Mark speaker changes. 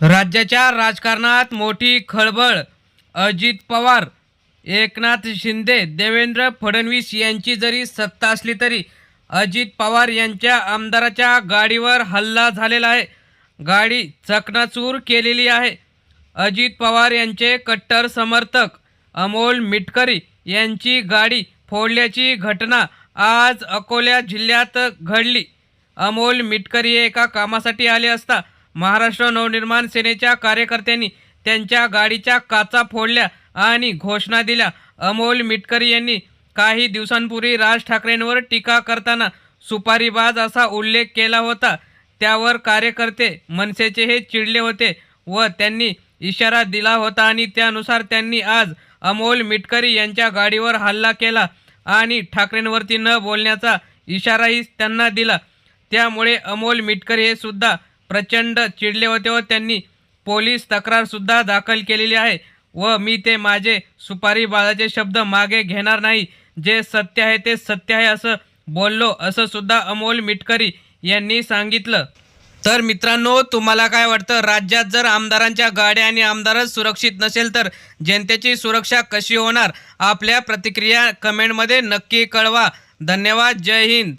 Speaker 1: राज्याच्या राजकारणात मोठी खळबळ. अजित पवार एकनाथ शिंदे देवेंद्र फडणवीस यांची जरी सत्ता असली तरी अजित पवार यांच्या आमदाराच्या गाडीवर हल्ला झालेला आहे. गाडी चकनाचूर केलेली आहे. अजित पवार यांचे कट्टर समर्थक अमोल मिटकरी यांची गाडी फोडल्याची घटना आज अकोला जिल्ह्यात घडली. अमोल मिटकरी हे एका कामासाठी आले असता महाराष्ट्र नवनिर्माण सेनेच्या कार्यकर्त्यांनी त्यांच्या गाडीच्या काचा फोडल्या आणि घोषणा दिल्या. अमोल मिटकरी यांनी काही दिवसांपूर्वी राज ठाकरेंवर टीका करताना सुपारीबाज असा उल्लेख केला होता. त्यावर कार्यकर्ते मनसेचे हे चिडले होते व त्यांनी इशारा दिला होता आणि त्यानुसार त्यांनी आज अमोल मिटकरी यांच्या गाडीवर हल्ला केला आणि ठाकरेंवरती न बोलण्याचा इशाराही त्यांना दिला. त्यामुळे अमोल मिटकरी हे सुद्धा प्रचंड चिडले होते व त्यांनी पोलीस तक्रारसुद्धा दाखल केलेली आहे. व मी ते माझे सुपारी बाळाचे शब्द मागे घेणार नाही. जे सत्य आहे ते सत्य आहे असं बोललो असं सुद्धा अमोल मिटकरी यांनी सांगितलं. तर मित्रांनो तुम्हाला काय वाटतं? राज्यात जर आमदारांच्या गाड्या आणि आमदारच सुरक्षित नसेल तर जनतेची सुरक्षा कशी होणार? आपल्या प्रतिक्रिया कमेंटमध्ये नक्की कळवा. धन्यवाद. जय हिंद.